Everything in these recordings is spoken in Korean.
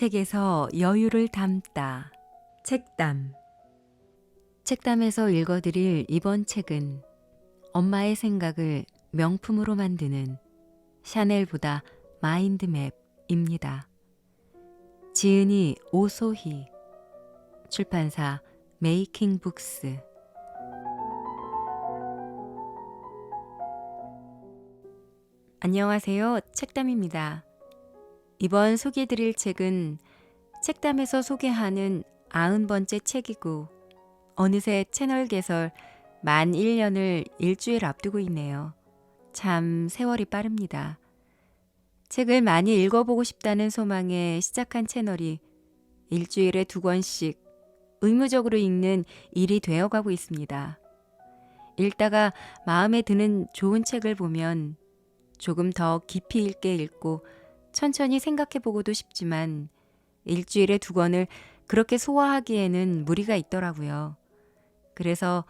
책에서 여유를 담다. 책담. 책담에서 읽어드릴 이번 책은 엄마의 생각을 명품으로 만드는 샤넬보다 마인드맵입니다. 지은이 오소희. 출판사 메이킹 북스. 안녕하세요. 책담입니다. 이번 소개해드릴 책은 책담에서 소개하는 아흔 번째 책이고 어느새 채널 개설 만 1년을 일주일 앞두고 있네요. 참 세월이 빠릅니다. 책을 많이 읽어보고 싶다는 소망에 시작한 채널이 일주일에 두 권씩 의무적으로 읽는 일이 되어가고 있습니다. 읽다가 마음에 드는 좋은 책을 보면 조금 더 깊이 있게 읽고 천천히 생각해보고도 싶지만 일주일에 두 권을 그렇게 소화하기에는 무리가 있더라고요. 그래서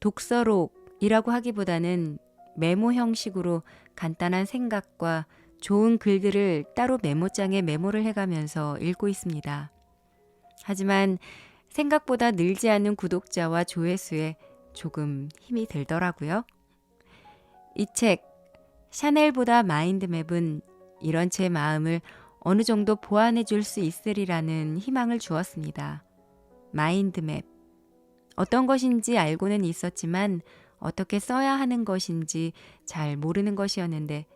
독서록이라고 하기보다는 메모 형식으로 간단한 생각과 좋은 글들을 따로 메모장에 메모를 해가면서 읽고 있습니다. 하지만 생각보다 늘지 않는 구독자와 조회수에 조금 힘이 들더라고요. 이 책, 샤넬보다 마인드맵은 이런 제 마음을 어느 정도 보완해 줄 수 있으리라는 희망을 주었습니다. 마인드맵. 어떤 것인지 알고는 있었지만 어떻게 써야 하는 것인지 잘 모르는 것이었는데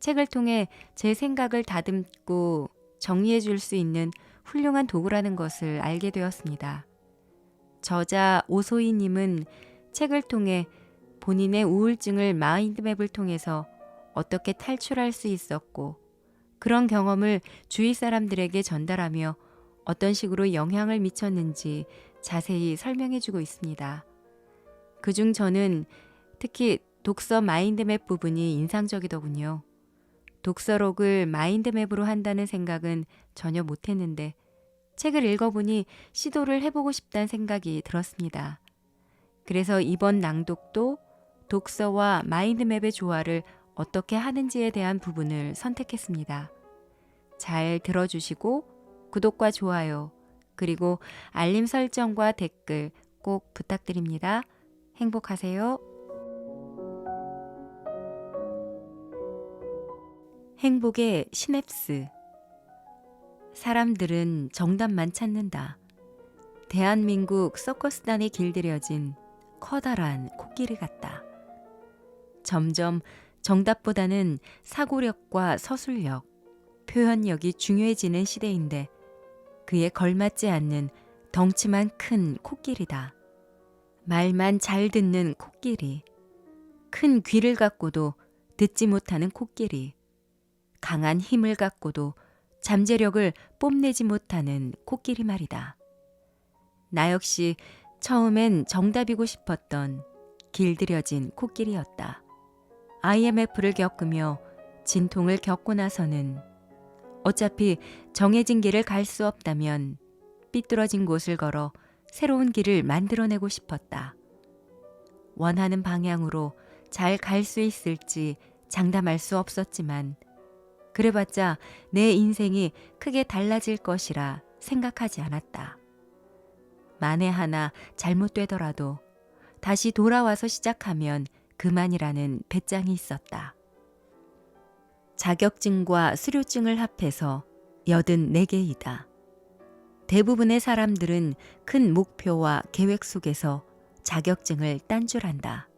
책을 통해 제 생각을 다듬고 정리해 줄 수 있는 훌륭한 도구라는 것을 알게 되었습니다. 저자 오소희님은 책을 통해 본인의 우울증을 마인드맵을 통해서 어떻게 탈출할 수 있었고 그런 경험을 주위 사람들에게 전달하며 어떤 식으로 영향을 미쳤는지 자세히 설명해 주고 있습니다. 그중 저는 특히 독서 마인드맵 부분이 인상적이더군요. 독서록을 마인드맵으로 한다는 생각은 전혀 못했는데 책을 읽어보니 시도를 해보고 싶다는 생각이 들었습니다. 그래서 이번 낭독도 독서와 마인드맵의 조화를 어떻게 하는지에 대한 부분을 선택했습니다. 잘 들어주시고 구독과 좋아요, 그리고 알림 설정과 댓글 꼭 부탁드립니다. 행복하세요. 행복의 시냅스. 사람들은 정답만 찾는다. 대한민국 서커스단에 길들여진 커다란 코끼리 같다. 점점 정답보다는 사고력과 서술력, 표현력이 중요해지는 시대인데 그에 걸맞지 않는 덩치만 큰 코끼리다. 말만 잘 듣는 코끼리. 큰 귀를 갖고도 듣지 못하는 코끼리. 강한 힘을 갖고도 잠재력을 뽐내지 못하는 코끼리 말이다. 나 역시 처음엔 정답이고 싶었던 길들여진 코끼리였다. IMF를 겪으며 진통을 겪고 나서는 어차피 정해진 길을 갈 수 없다면 삐뚤어진 곳을 걸어 새로운 길을 만들어내고 싶었다. 원하는 방향으로 잘 갈 수 있을지 장담할 수 없었지만 그래봤자 내 인생이 크게 달라질 것이라 생각하지 않았다. 만에 하나 잘못되더라도 다시 돌아와서 시작하면 그만이라는 배짱이 있었다. 자격증과 수료증을 합해서 84개이다. 대부분의 사람들은 큰 목표와 계획 속에서 자격증을 딴줄 안다.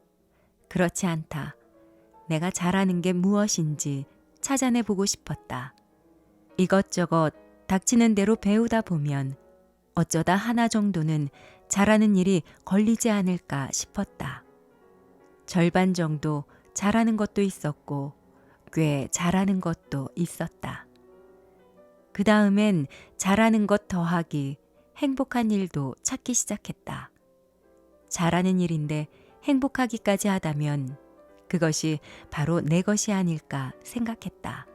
그렇지 않다. 내가 잘하는 게 무엇인지 찾아내 보고 싶었다. 이것저것 닥치는 대로 배우다 보면 어쩌다 하나 정도는 잘하는 일이 걸리지 않을까 싶었다. 절반 정도 잘하는 것도 있었고 꽤 잘하는 것도 있었다. 그 다음엔 잘하는 것 더하기 행복한 일도 찾기 시작했다. 잘하는 일인데 행복하기까지 하다면 그것이 바로 내 것이 아닐까 생각했다.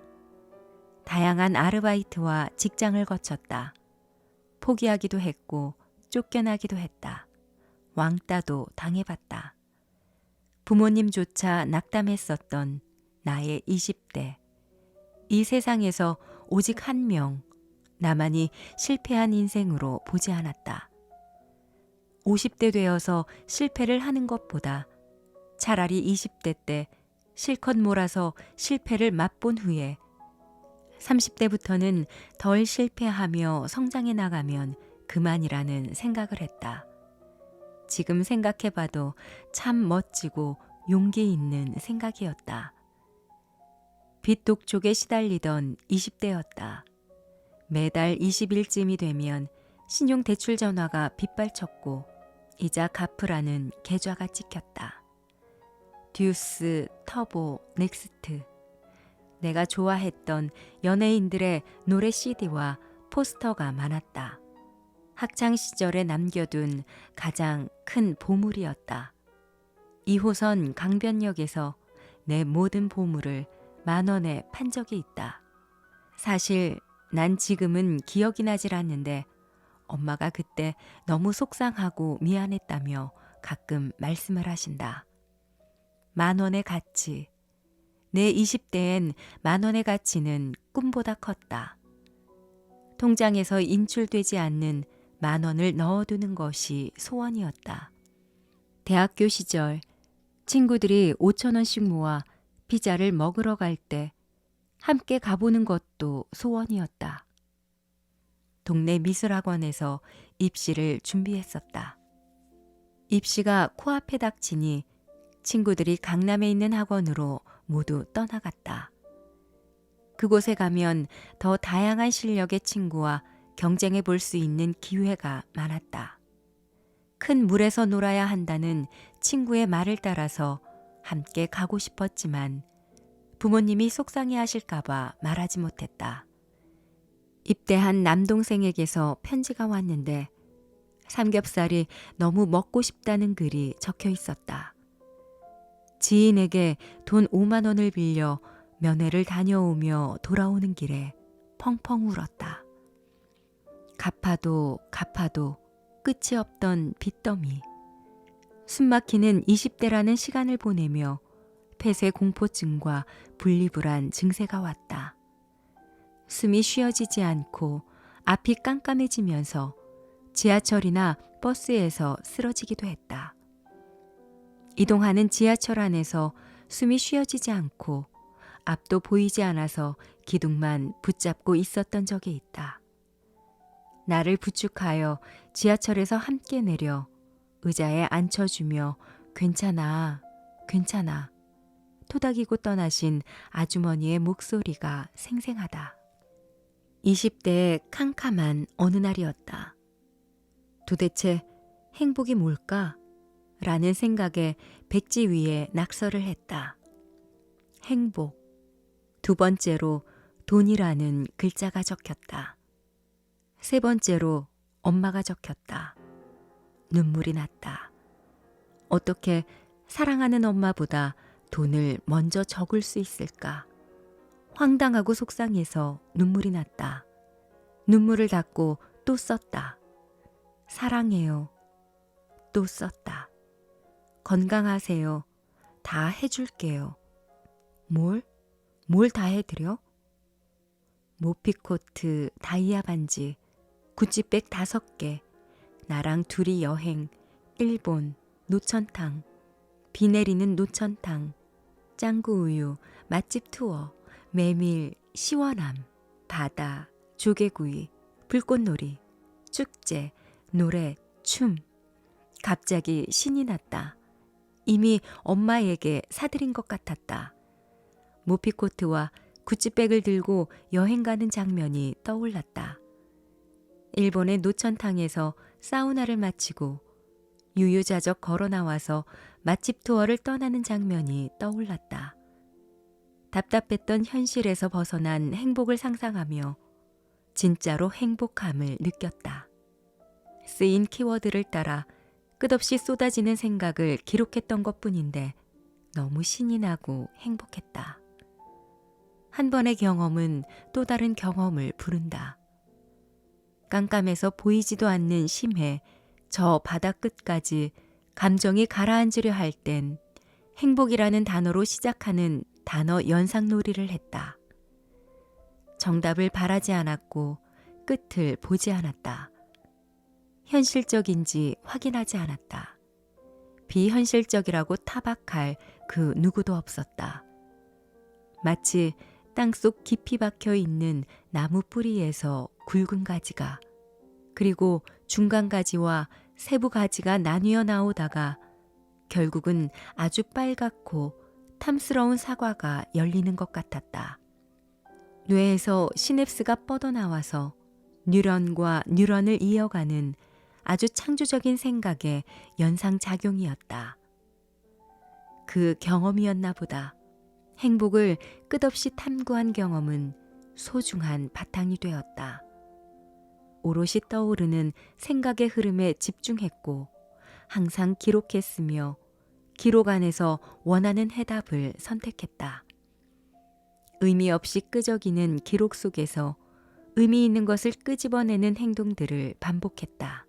다양한 아르바이트와 직장을 거쳤다. 포기하기도 했고 쫓겨나기도 했다. 왕따도 당해봤다. 부모님조차 낙담했었던 나의 20대. 이 세상에서 오직 한 명, 나만이 실패한 인생으로 보지 않았다. 50대 되어서 실패를 하는 것보다 차라리 20대 때 실컷 몰아서 실패를 맛본 후에 30대부터는 덜 실패하며 성장해 나가면 그만이라는 생각을 했다. 지금 생각해봐도 참 멋지고 용기 있는 생각이었다. 빚 독촉에 시달리던 20대였다. 매달 20일쯤이 되면 신용대출 전화가 빗발쳤고 이자 갚으라는 계좌가 찍혔다. 듀스, 터보, 넥스트. 내가 좋아했던 연예인들의 노래 CD와 포스터가 많았다. 학창 시절에 남겨둔 가장 큰 보물이었다. 2호선 강변역에서 내 모든 보물을 만 원에 판 적이 있다. 사실 난 지금은 기억이 나질 않는데 엄마가 그때 너무 속상하고 미안했다며 가끔 말씀을 하신다. 만 원의 가치. 내 20대엔 만 원의 가치는 꿈보다 컸다. 통장에서 인출되지 않는 만 원을 넣어두는 것이 소원이었다. 대학교 시절 친구들이 5천 원씩 모아 피자를 먹으러 갈 때 함께 가보는 것도 소원이었다. 동네 미술학원에서 입시를 준비했었다. 입시가 코앞에 닥치니 친구들이 강남에 있는 학원으로 모두 떠나갔다. 그곳에 가면 더 다양한 실력의 친구와 경쟁해 볼 수 있는 기회가 많았다. 큰 물에서 놀아야 한다는 친구의 말을 따라서 함께 가고 싶었지만 부모님이 속상해 하실까봐 말하지 못했다. 입대한 남동생에게서 편지가 왔는데 삼겹살이 너무 먹고 싶다는 글이 적혀 있었다. 지인에게 돈 5만 원을 빌려 면회를 다녀오며 돌아오는 길에 펑펑 울었다. 갚아도 갚아도 끝이 없던 빚더미. 숨막히는 20대라는 시간을 보내며 폐쇄 공포증과 분리불안 증세가 왔다. 숨이 쉬어지지 않고 앞이 깜깜해지면서 지하철이나 버스에서 쓰러지기도 했다. 이동하는 지하철 안에서 숨이 쉬어지지 않고 앞도 보이지 않아서 기둥만 붙잡고 있었던 적이 있다. 나를 부축하여 지하철에서 함께 내려 의자에 앉혀주며 괜찮아, 괜찮아. 토닥이고 떠나신 아주머니의 목소리가 생생하다. 20대의 캄캄한 어느 날이었다. 도대체 행복이 뭘까? 라는 생각에 백지 위에 낙서를 했다. 행복. 두 번째로 돈이라는 글자가 적혔다. 세 번째로 엄마가 적혔다. 눈물이 났다. 어떻게 사랑하는 엄마보다 돈을 먼저 적을 수 있을까? 황당하고 속상해서 눈물이 났다. 눈물을 닦고 또 썼다. 사랑해요. 또 썼다. 건강하세요. 다 해줄게요. 뭘? 뭘 다 해드려? 모피코트, 다이아 반지, 구찌백 다섯 개, 나랑 둘이 여행, 일본, 노천탕, 비 내리는 노천탕, 짱구 우유, 맛집 투어, 메밀, 시원함, 바다, 조개구이, 불꽃놀이, 축제, 노래, 춤. 갑자기 신이 났다. 이미 엄마에게 사드린 것 같았다. 모피코트와 구찌백을 들고 여행 가는 장면이 떠올랐다. 일본의 노천탕에서 사우나를 마치고 유유자적 걸어 나와서 맛집 투어를 떠나는 장면이 떠올랐다. 답답했던 현실에서 벗어난 행복을 상상하며 진짜로 행복함을 느꼈다. 쓰인 키워드를 따라 끝없이 쏟아지는 생각을 기록했던 것 뿐인데 너무 신이 나고 행복했다. 한 번의 경험은 또 다른 경험을 부른다. 깜깜해서 보이지도 않는 심해 저 바다 끝까지 감정이 가라앉으려 할 땐 행복이라는 단어로 시작하는 단어 연상놀이를 했다. 정답을 바라지 않았고 끝을 보지 않았다. 현실적인지 확인하지 않았다. 비현실적이라고 타박할 그 누구도 없었다. 마치 땅속 깊이 박혀 있는 나무 뿌리에서 굵은 가지가 그리고 중간 가지와 세부 가지가 나뉘어 나오다가 결국은 아주 빨갛고 탐스러운 사과가 열리는 것 같았다. 뇌에서 시냅스가 뻗어나와서 뉴런과 뉴런을 이어가는 아주 창조적인 생각의 연상작용이었다. 그 경험이었나 보다. 행복을 끝없이 탐구한 경험은 소중한 바탕이 되었다. 오롯이 떠오르는 생각의 흐름에 집중했고 항상 기록했으며 기록 안에서 원하는 해답을 선택했다. 의미 없이 끄적이는 기록 속에서 의미 있는 것을 끄집어내는 행동들을 반복했다.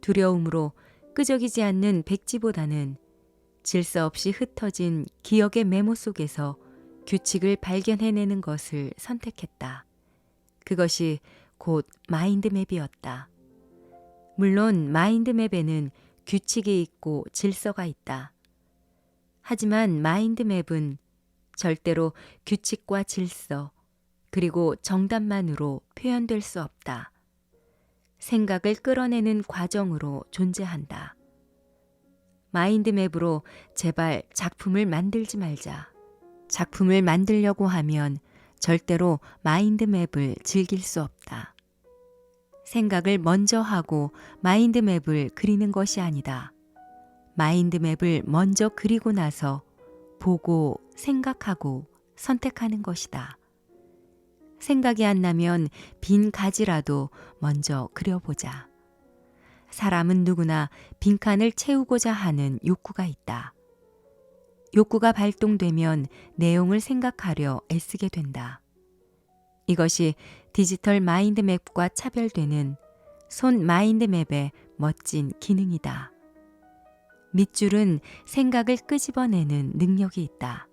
두려움으로 끄적이지 않는 백지보다는 질서 없이 흩어진 기억의 메모 속에서 규칙을 발견해내는 것을 선택했다. 그것이 곧 마인드맵이었다. 물론 마인드맵에는 규칙이 있고 질서가 있다. 하지만 마인드맵은 절대로 규칙과 질서, 그리고 정답만으로 표현될 수 없다. 생각을 끌어내는 과정으로 존재한다. 마인드맵으로 제발 작품을 만들지 말자. 작품을 만들려고 하면 절대로 마인드맵을 즐길 수 없다. 생각을 먼저 하고 마인드맵을 그리는 것이 아니다. 마인드맵을 먼저 그리고 나서 보고 생각하고 선택하는 것이다. 생각이 안 나면 빈 가지라도 먼저 그려보자. 사람은 누구나 빈칸을 채우고자 하는 욕구가 있다. 욕구가 발동되면 내용을 생각하려 애쓰게 된다. 이것이 디지털 마인드맵과 차별되는 손 마인드맵의 멋진 기능이다. 밑줄은 생각을 끄집어내는 능력이 있다.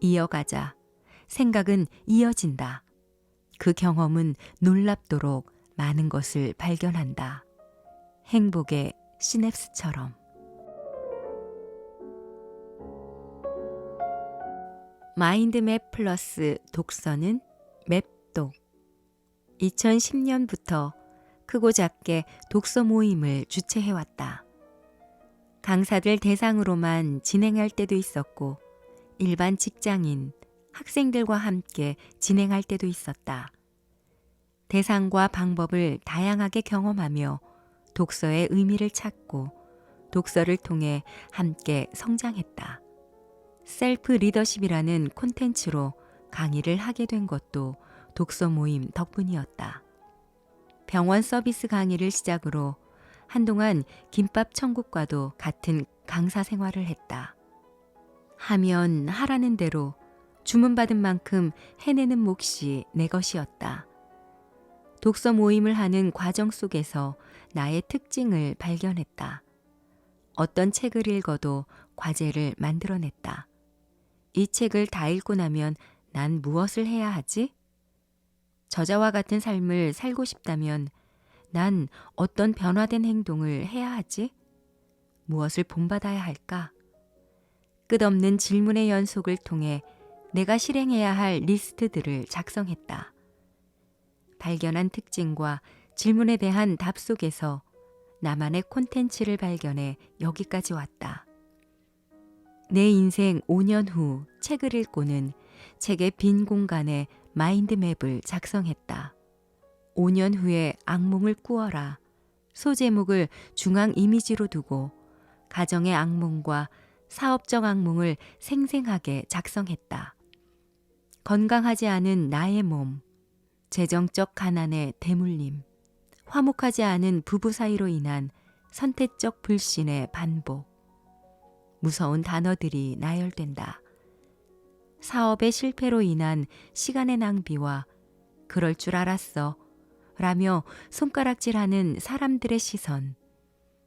이어가자. 생각은 이어진다. 그 경험은 놀랍도록 많은 것을 발견한다. 행복의 시냅스처럼. 마인드맵 플러스 독서는 맵독. 2010년부터 크고 작게 독서 모임을 주최해왔다. 강사들 대상으로만 진행할 때도 있었고, 일반 직장인, 학생들과 함께 진행할 때도 있었다. 대상과 방법을 다양하게 경험하며 독서의 의미를 찾고 독서를 통해 함께 성장했다. 셀프 리더십이라는 콘텐츠로 강의를 하게 된 것도 독서 모임 덕분이었다. 병원 서비스 강의를 시작으로 한동안 김밥 천국과도 같은 강사 생활을 했다. 하면 하라는 대로 주문받은 만큼 해내는 몫이 내 것이었다. 독서 모임을 하는 과정 속에서 나의 특징을 발견했다. 어떤 책을 읽어도 과제를 만들어냈다. 이 책을 다 읽고 나면 난 무엇을 해야 하지? 저자와 같은 삶을 살고 싶다면 난 어떤 변화된 행동을 해야 하지? 무엇을 본받아야 할까? 끝없는 질문의 연속을 통해 내가 실행해야 할 리스트들을 작성했다. 발견한 특징과 질문에 대한 답 속에서 나만의 콘텐츠를 발견해 여기까지 왔다. 내 인생 5년 후 책을 읽고는 책의 빈 공간에 마인드맵을 작성했다. 5년 후에 악몽을 꾸어라. 소제목을 중앙 이미지로 두고 가정의 악몽과 사업적 악몽을 생생하게 작성했다. 건강하지 않은 나의 몸, 재정적 가난의 대물림, 화목하지 않은 부부 사이로 인한 선택적 불신의 반복, 무서운 단어들이 나열된다. 사업의 실패로 인한 시간의 낭비와 그럴 줄 알았어. 라며 손가락질하는 사람들의 시선,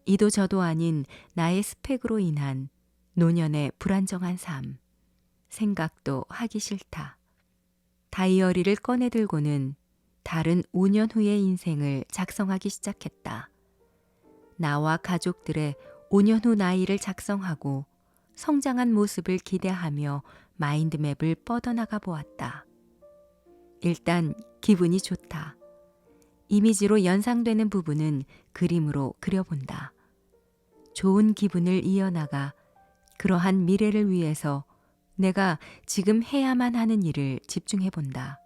이도 저도 아닌 나의 스펙으로 인한 노년의 불안정한 삶, 생각도 하기 싫다. 다이어리를 꺼내들고는 다른 5년 후의 인생을 작성하기 시작했다. 나와 가족들의 5년 후 나이를 작성하고 성장한 모습을 기대하며 마인드맵을 뻗어나가 보았다. 일단 기분이 좋다. 이미지로 연상되는 부분은 그림으로 그려본다. 좋은 기분을 이어나가 그러한 미래를 위해서 내가 지금 해야만 하는 일을 집중해 본다.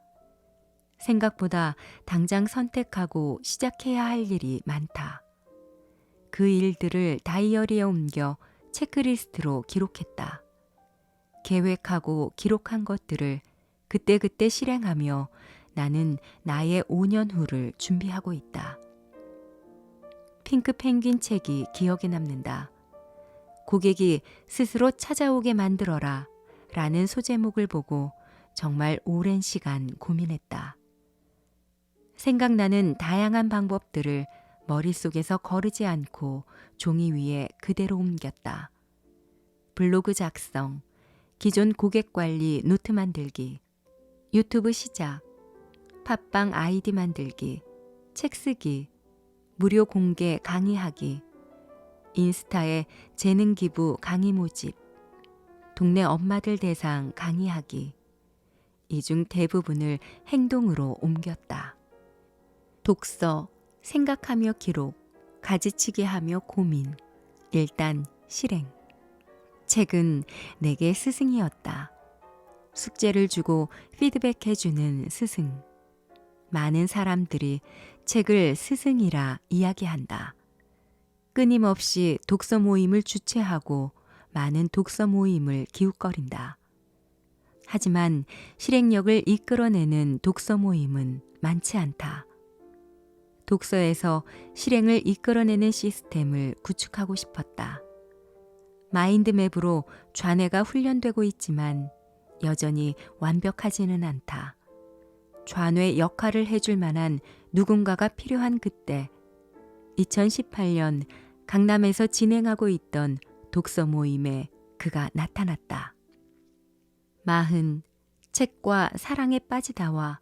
생각보다 당장 선택하고 시작해야 할 일이 많다. 그 일들을 다이어리에 옮겨 체크리스트로 기록했다. 계획하고 기록한 것들을 그때그때 실행하며 나는 나의 5년 후를 준비하고 있다. 핑크 펭귄 책이 기억에 남는다. 고객이 스스로 찾아오게 만들어라 라는 소제목을 보고 정말 오랜 시간 고민했다. 생각나는 다양한 방법들을 머릿속에서 거르지 않고 종이 위에 그대로 옮겼다. 블로그 작성, 기존 고객 관리 노트 만들기, 유튜브 시작, 팟빵 아이디 만들기, 책 쓰기, 무료 공개 강의하기, 인스타에 재능 기부 강의 모집, 동네 엄마들 대상 강의하기. 이 중 대부분을 행동으로 옮겼다. 독서, 생각하며 기록, 가지치기 하며 고민, 일단 실행. 책은 내게 스승이었다. 숙제를 주고 피드백해주는 스승. 많은 사람들이 책을 스승이라 이야기한다. 끊임없이 독서 모임을 주최하고 많은 독서 모임을 기웃거린다. 하지만 실행력을 이끌어내는 독서 모임은 많지 않다. 독서에서 실행을 이끌어내는 시스템을 구축하고 싶었다. 마인드맵으로 좌뇌가 훈련되고 있지만 여전히 완벽하지는 않다. 좌뇌 역할을 해줄 만한 누군가가 필요한 그때 2018년 강남에서 진행하고 있던 독서 모임에 그가 나타났다. 마흔, 책과 사랑에 빠지다와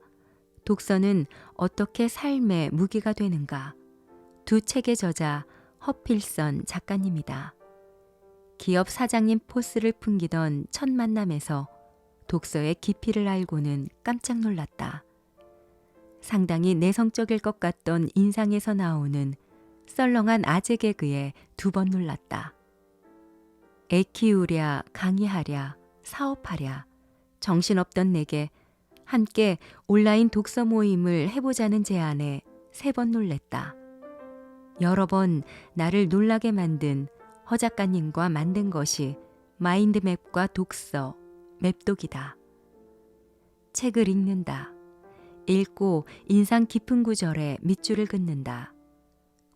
독서는 어떻게 삶의 무기가 되는가. 두 책의 저자 허필선 작가님이다. 기업 사장님 포스를 풍기던 첫 만남에서 독서의 깊이를 알고는 깜짝 놀랐다. 상당히 내성적일 것 같던 인상에서 나오는 썰렁한 아재 개그에 두 번 놀랐다. 애 키우랴, 강의하랴, 사업하랴, 정신없던 내게 함께 온라인 독서 모임을 해보자는 제안에 세 번 놀랬다. 여러 번 나를 놀라게 만든 허 작가님과 만든 것이 마인드맵과 독서, 맵독이다. 책을 읽는다. 읽고 인상 깊은 구절에 밑줄을 긋는다.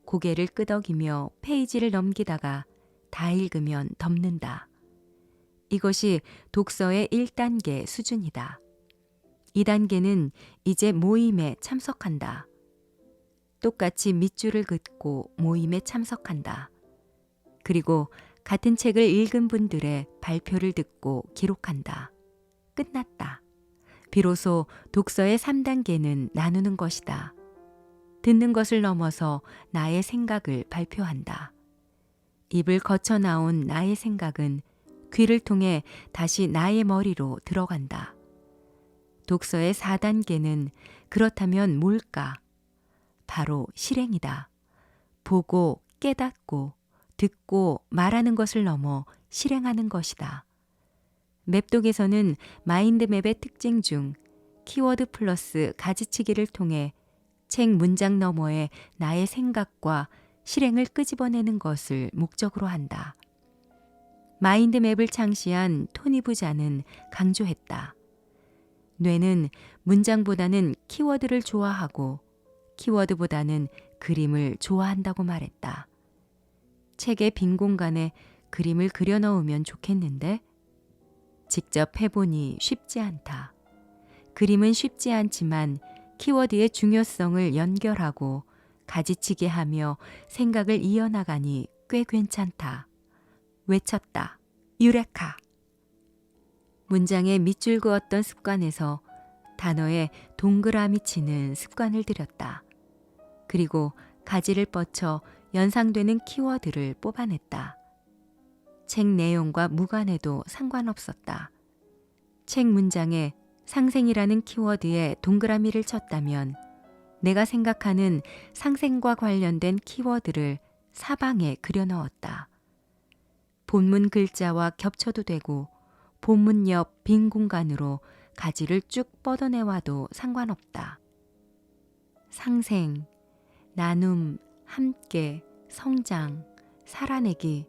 고개를 끄덕이며 페이지를 넘기다가 다 읽으면 덮는다. 이것이 독서의 1단계 수준이다. 2단계는 이제 모임에 참석한다. 똑같이 밑줄을 긋고 모임에 참석한다. 그리고 같은 책을 읽은 분들의 발표를 듣고 기록한다. 끝났다. 비로소 독서의 3단계는 나누는 것이다. 듣는 것을 넘어서 나의 생각을 발표한다. 입을 거쳐 나온 나의 생각은 귀를 통해 다시 나의 머리로 들어간다. 독서의 4단계는 그렇다면 뭘까? 바로 실행이다. 보고 깨닫고 듣고 말하는 것을 넘어 실행하는 것이다. 맵독에서는 마인드맵의 특징 중 키워드 플러스 가지치기를 통해 책 문장 너머에 나의 생각과 실행을 끄집어내는 것을 목적으로 한다. 마인드맵을 창시한 토니 부자는 강조했다. 뇌는 문장보다는 키워드를 좋아하고 키워드보다는 그림을 좋아한다고 말했다. 책의 빈 공간에 그림을 그려 넣으면 좋겠는데 직접 해보니 쉽지 않다. 그림은 쉽지 않지만 키워드의 중요성을 연결하고 가지치기 하며 생각을 이어나가니 꽤 괜찮다. 외쳤다. 유레카. 문장에 밑줄 그었던 습관에서 단어에 동그라미 치는 습관을 들였다. 그리고 가지를 뻗쳐 연상되는 키워드를 뽑아냈다. 책 내용과 무관해도 상관없었다. 책 문장에 상생이라는 키워드에 동그라미를 쳤다면 내가 생각하는 상생과 관련된 키워드를 사방에 그려 넣었다. 본문 글자와 겹쳐도 되고 본문 옆 빈 공간으로 가지를 쭉 뻗어내와도 상관없다. 상생, 나눔, 함께, 성장, 살아내기,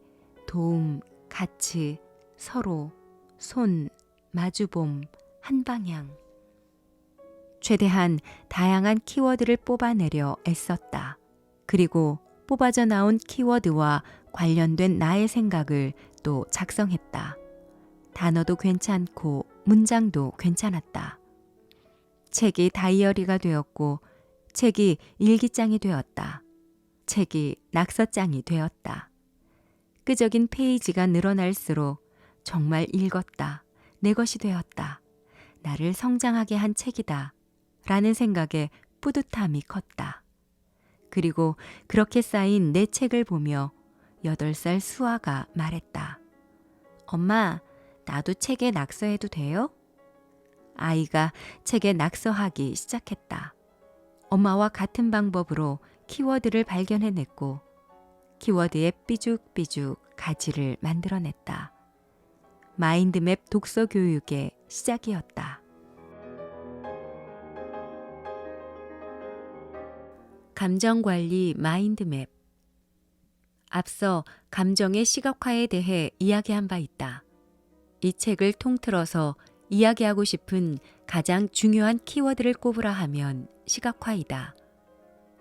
도움, 같이, 서로, 손, 마주봄, 한방향. 최대한 다양한 키워드를 뽑아내려 애썼다. 그리고 뽑아져 나온 키워드와 관련된 나의 생각을 또 작성했다. 단어도 괜찮고 문장도 괜찮았다. 책이 다이어리가 되었고 책이 일기장이 되었다. 책이 낙서장이 되었다. 끄적인 페이지가 늘어날수록 정말 읽었다. 내 것이 되었다. 나를 성장하게 한 책이다. 라는 생각에 뿌듯함이 컸다. 그리고 그렇게 쌓인 내 책을 보며 여덟 살 수아가 말했다. 엄마, 나도 책에 낙서해도 돼요? 아이가 책에 낙서하기 시작했다. 엄마와 같은 방법으로 키워드를 발견해냈고 키워드에 삐죽삐죽 가지를 만들어냈다. 마인드맵 독서 교육의 시작이었다. 감정 관리 마인드맵 앞서 감정의 시각화에 대해 이야기한 바 있다. 이 책을 통틀어서 이야기하고 싶은 가장 중요한 키워드를 꼽으라 하면 시각화이다.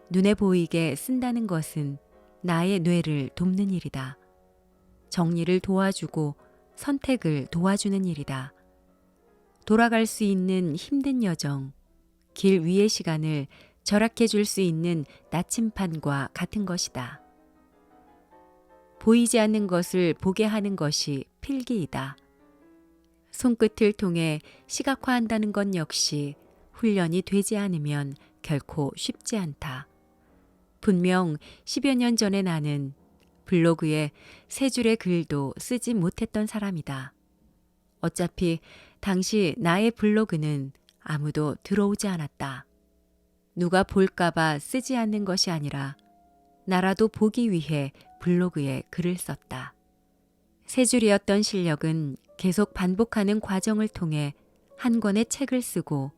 눈에 보이게 쓴다는 것은 나의 뇌를 돕는 일이다. 정리를 도와주고 선택을 도와주는 일이다. 돌아갈 수 있는 힘든 여정, 길 위의 시간을 절약해 줄 수 있는 나침판과 같은 것이다. 보이지 않는 것을 보게 하는 것이 필기이다. 손끝을 통해 시각화한다는 것 역시 훈련이 되지 않으면 결코 쉽지 않다. 분명 10여 년 전에 나는 블로그에 세 줄의 글도 쓰지 못했던 사람이다. 어차피 당시 나의 블로그는 아무도 들어오지 않았다. 누가 볼까봐 쓰지 않는 것이 아니라 나라도 보기 위해 블로그에 글을 썼다. 세 줄이었던 실력은 계속 반복하는 과정을 통해 한 권의 책을 쓰고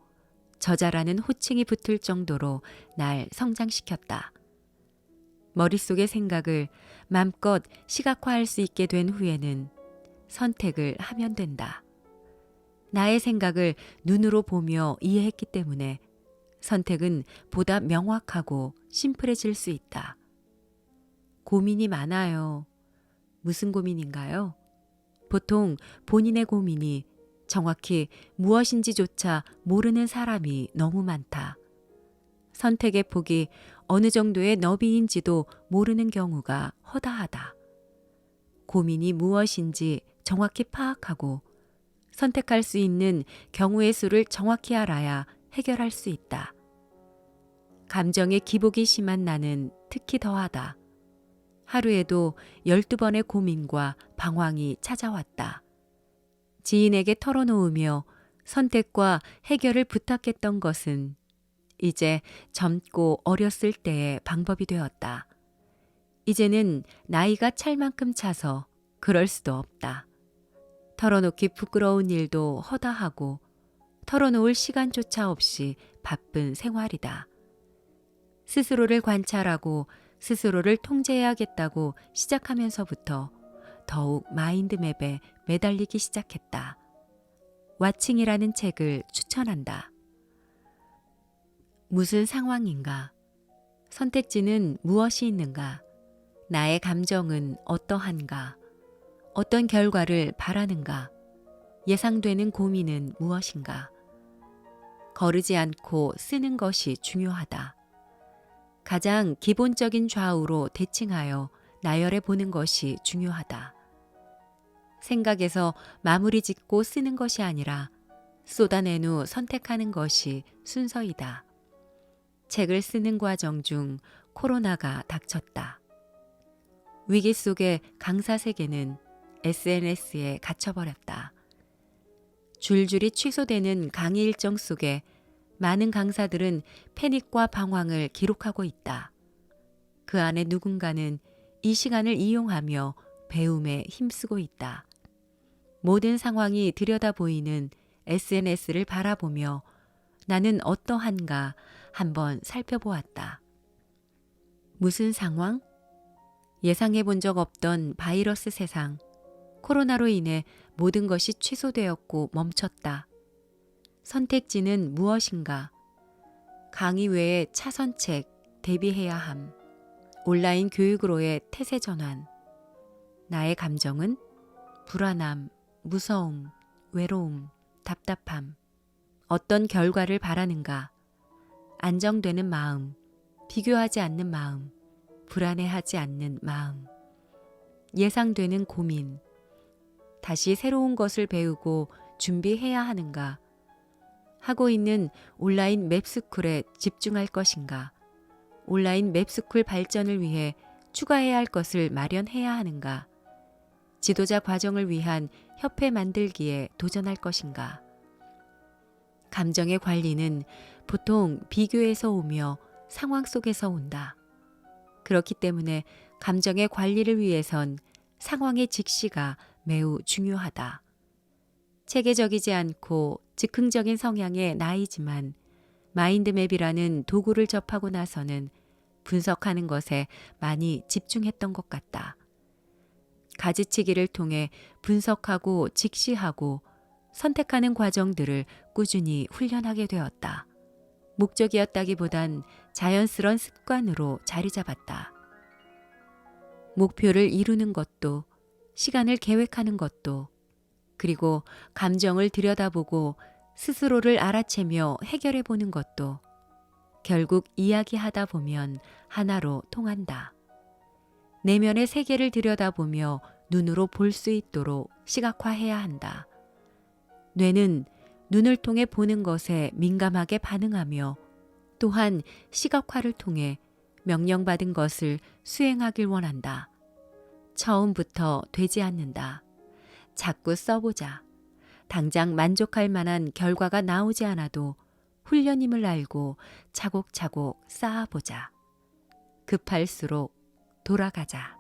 저자라는 호칭이 붙을 정도로 날 성장시켰다. 머릿속의 생각을 맘껏 시각화할 수 있게 된 후에는 선택을 하면 된다. 나의 생각을 눈으로 보며 이해했기 때문에 선택은 보다 명확하고 심플해질 수 있다. 고민이 많아요. 무슨 고민인가요? 보통 본인의 고민이 정확히 무엇인지조차 모르는 사람이 너무 많다. 선택의 폭이 어느 정도의 너비인지도 모르는 경우가 허다하다. 고민이 무엇인지 정확히 파악하고 선택할 수 있는 경우의 수를 정확히 알아야 해결할 수 있다. 감정의 기복이 심한 나는 특히 더하다. 하루에도 12번의 고민과 방황이 찾아왔다. 지인에게 털어놓으며 선택과 해결을 부탁했던 것은 이제 젊고 어렸을 때의 방법이 되었다. 이제는 나이가 찰 만큼 차서 그럴 수도 없다. 털어놓기 부끄러운 일도 허다하고 털어놓을 시간조차 없이 바쁜 생활이다. 스스로를 관찰하고 스스로를 통제해야겠다고 시작하면서부터 더욱 마인드맵에 매달리기 시작했다. 와칭이라는 책을 추천한다. 무슨 상황인가? 선택지는 무엇이 있는가? 나의 감정은 어떠한가? 어떤 결과를 바라는가? 예상되는 고민은 무엇인가? 거르지 않고 쓰는 것이 중요하다. 가장 기본적인 좌우로 대칭하여 나열해 보는 것이 중요하다. 생각에서 마무리 짓고 쓰는 것이 아니라 쏟아낸 후 선택하는 것이 순서이다. 책을 쓰는 과정 중 코로나가 닥쳤다. 위기 속에 강사 세계는 SNS에 갇혀버렸다. 줄줄이 취소되는 강의 일정 속에 많은 강사들은 패닉과 방황을 기록하고 있다. 그 안에 누군가는 이 시간을 이용하며 배움에 힘쓰고 있다. 모든 상황이 들여다 보이는 SNS를 바라보며 나는 어떠한가 한번 살펴보았다. 무슨 상황? 예상해 본 적 없던 바이러스 세상. 코로나로 인해 모든 것이 취소되었고 멈췄다. 선택지는 무엇인가? 강의 외에 차선책, 대비해야 함. 온라인 교육으로의 태세 전환. 나의 감정은 불안함, 무서움, 외로움, 답답함. 어떤 결과를 바라는가? 안정되는 마음, 비교하지 않는 마음, 불안해하지 않는 마음. 예상되는 고민. 다시 새로운 것을 배우고 준비해야 하는가? 하고 있는 온라인 맵스쿨에 집중할 것인가? 온라인 맵스쿨 발전을 위해 추가해야 할 것을 마련해야 하는가? 지도자 과정을 위한 협회 만들기에 도전할 것인가? 감정의 관리는 보통 비교에서 오며 상황 속에서 온다. 그렇기 때문에 감정의 관리를 위해선 상황의 직시가 매우 중요하다. 체계적이지 않고 즉흥적인 성향의 나이지만 마인드맵이라는 도구를 접하고 나서는 분석하는 것에 많이 집중했던 것 같다. 가지치기를 통해 분석하고 직시하고 선택하는 과정들을 꾸준히 훈련하게 되었다. 목적이었다기보단 자연스런 습관으로 자리 잡았다. 목표를 이루는 것도, 시간을 계획하는 것도, 그리고 감정을 들여다보고 스스로를 알아채며 해결해 보는 것도 결국 이야기하다 보면 하나로 통한다. 내면의 세계를 들여다보며 눈으로 볼 수 있도록 시각화해야 한다. 뇌는 눈을 통해 보는 것에 민감하게 반응하며 또한 시각화를 통해 명령받은 것을 수행하길 원한다. 처음부터 되지 않는다. 자꾸 써보자. 당장 만족할 만한 결과가 나오지 않아도 훈련임을 알고 차곡차곡 쌓아보자. 급할수록 돌아가자.